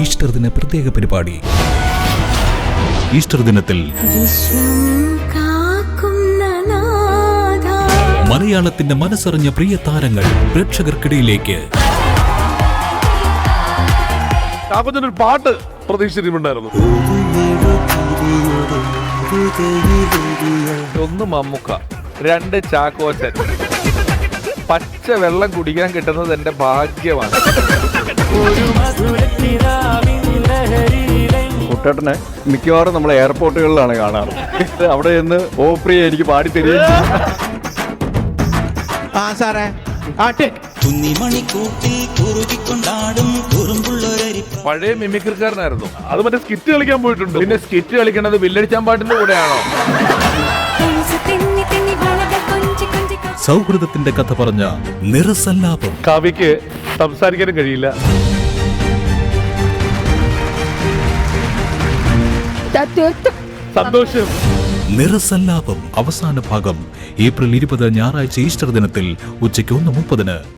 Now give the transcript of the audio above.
Easter ദിന പ്രത്യേക പരിപാടി. ഈസ്റ്റർ ദിനത്തിൽ മലയാളത്തിന്റെ മനസ്സറിഞ്ഞ പ്രിയ താരങ്ങൾ പ്രേക്ഷകർക്കിടയിലേക്ക്. പാട്ട് പ്രതീക്ഷിച്ചിട്ടുണ്ടായിരുന്നു. ഒന്ന് മമ്മുക്ക രണ്ട് ചാക്കോച്ചൻ. പച്ച വെള്ളം കുടിക്കാൻ കിട്ടുന്നത് എന്റെ ഭാഗ്യമാണ്. കുട്ടേട്ടനെ മിക്കവാറും നമ്മൾ എയർപോർട്ടുകളിലാണ് കാണാറ്. അവിടെ നിന്ന് ഓപ്രിയ എനിക്ക് പാടി തരും ആ സാറേ. പഴയ മിമിക്രിക്കാരനായിരുന്നു. അത് മറ്റേ സ്കിറ്റ് കളിക്കാൻ പോയിട്ടുണ്ട്. പിന്നെ സ്കിറ്റ് കളിക്കണത് വില്ലടിച്ചാൻ പാട്ടിന്റെ കൂടെയാണോ? സൗഹൃദത്തിന്റെ കഥ പറഞ്ഞ നിറസല്ലാപം. കാവ്യക്ക് സംസാരിക്കാനും കഴിയില്ല. സന്തോഷം. നിറസല്ലാപം. അവസാന ഭാഗം ഏപ്രിൽ ഇരുപത് ഞായറാഴ്ച ഈസ്റ്റർ ദിനത്തിൽ ഉച്ചയ്ക്ക് ഒന്ന് മുപ്പതിന്